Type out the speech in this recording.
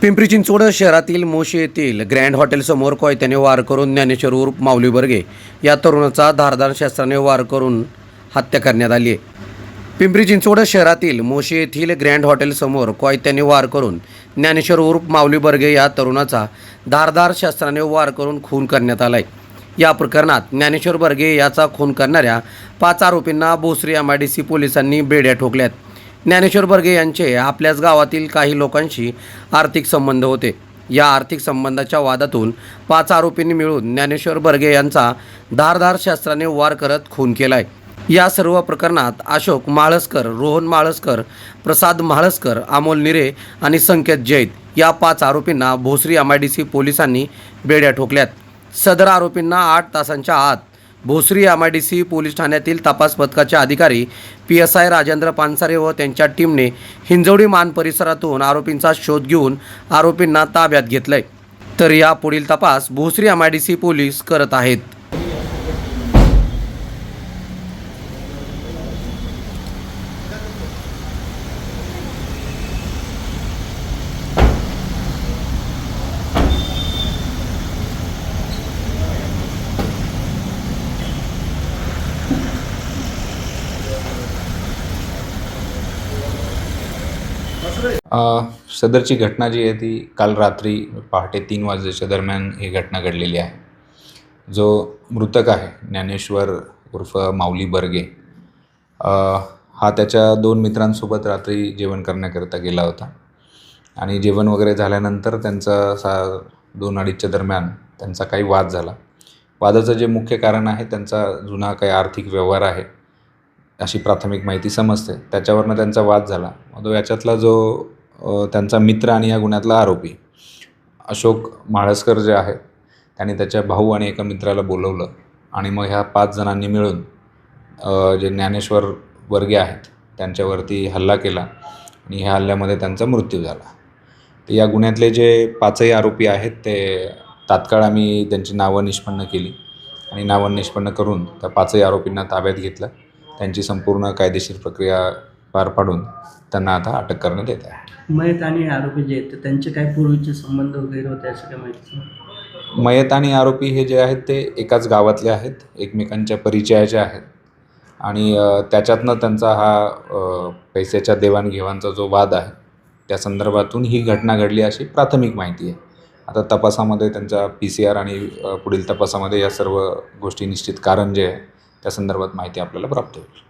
पिंपरी चिंचवड शहरातील मोशी येथील ग्रँड हॉटेलसमोर कोयत्याने वार करून ज्ञानेश्वर उर्फ माऊली बर्गे या तरुणाचा धारदार शस्त्राने वार करून हत्या करण्यात आली आहे. पिंपरी चिंचवड शहरातील मोशी येथील ग्रँड हॉटेलसमोर कोयत्याने वार करून ज्ञानेश्वर उर्फ माऊली बर्गे या तरुणाचा धारदार शस्त्राने वार करून खून करण्यात आला आहे या प्रकरणात ज्ञानेश्वर बर्गे याचा खून करणाऱ्या पाच आरोपींना Bhosari M I D C पोलिसांनी बेड्या ठोकल्यात. ज्ञानेश्वर बर्गे यांचे आपल्याच गावातील काही लोकांशी आर्थिक संबंध होते. या आर्थिक संबंधाच्या वादातून पाच आरोपींनी मिळून ज्ञानेश्वर बर्गे यांचा धारदार शास्त्राने वार करत खून केलाय. या सर्व प्रकरणात अशोक माळसकर रोहन माळसकर प्रसाद माळसकर अमोल निरे आणि संकेत जैत या पाच आरोपींना Bhosari M I D C पोलिसांनी बेड्या ठोकल्यात. सदर आरोपींना आठ तासांच्या आत Bhosari M I D C police ठाण्यातील तपास पथकाचे अधिकारी P S I Rajendra Pansare व त्यांच्या टीमने हिंजवडी मान परिसरातून आरोपींचा शोध घेऊन आरोपींना ताब्यात घेतलंय. तर या पुढील तपास Bhosari M I D C police करत आहेत. सदरची घटना जी आहे ती काल रात्री पहाटे तीन वाजेच्या दरम्यान ही घटना घडलेली आहे. जो मृतक आहे ज्ञानेश्वर उर्फ माऊली बर्गे हा त्याच्या दोन मित्रांसोबत रात्री जेवण करण्याकरिता गेला होता. आणि जेवण वगैरे झाल्यानंतर त्यांचा सा दोन अडीचच्या दरम्यान त्यांचा काही वाद झाला. वादाचं जे मुख्य कारण आहे त्यांचा जुना काही आर्थिक व्यवहार आहे अशी प्राथमिक माहिती समजते. त्याच्यावरनं त्यांचा वाद झाला. मग तो याच्यातला जो त्यांचा मित्र आणि या गुन्ह्यातला आरोपी अशोक माळसकर जे आहे त्याने त्याच्या भाऊ आणि एका मित्राला बोलवलं आणि मग ह्या पाच जणांनी मिळून जे ज्ञानेश्वर वर्गे आहेत त्यांच्यावरती हल्ला केला आणि ह्या हल्ल्यामध्ये त्यांचा मृत्यू झाला. तर या गुन्ह्यातले जे पाचही आरोपी आहेत ते तात्काळ आम्ही त्यांची नावं निष्पन्न केली आणि नावं निष्पन्न करून त्या पाचही आरोपींना ताब्यात घेतलं. त्यांची संपूर्ण कायदेशीर प्रक्रिया पार पाडून त्यांना आता अटक करण्यात येत आहे. मयत आणि आरोपी जे आहेत त्यांचे काय पूर्वीचे संबंध वगैरे होते असं काय माहिती मयत आणि आरोपी हे जे आहेत ते एकाच गावातले आहेत एकमेकांच्या परिचयाचे आहेत. आणि त्याच्यातनं त्यांचा हा पैशाच्या देवाणघेवाणचा जो वाद आहे त्या संदर्भातून ही घटना घडली अशी प्राथमिक माहिती आहे. आता तपासामध्ये त्यांच्या पी सी आर आणि पुढील तपासामध्ये या सर्व गोष्टी निश्चित कारण जे आहे त्या संदर्भात माहिती आपल्याला प्राप्त होईल.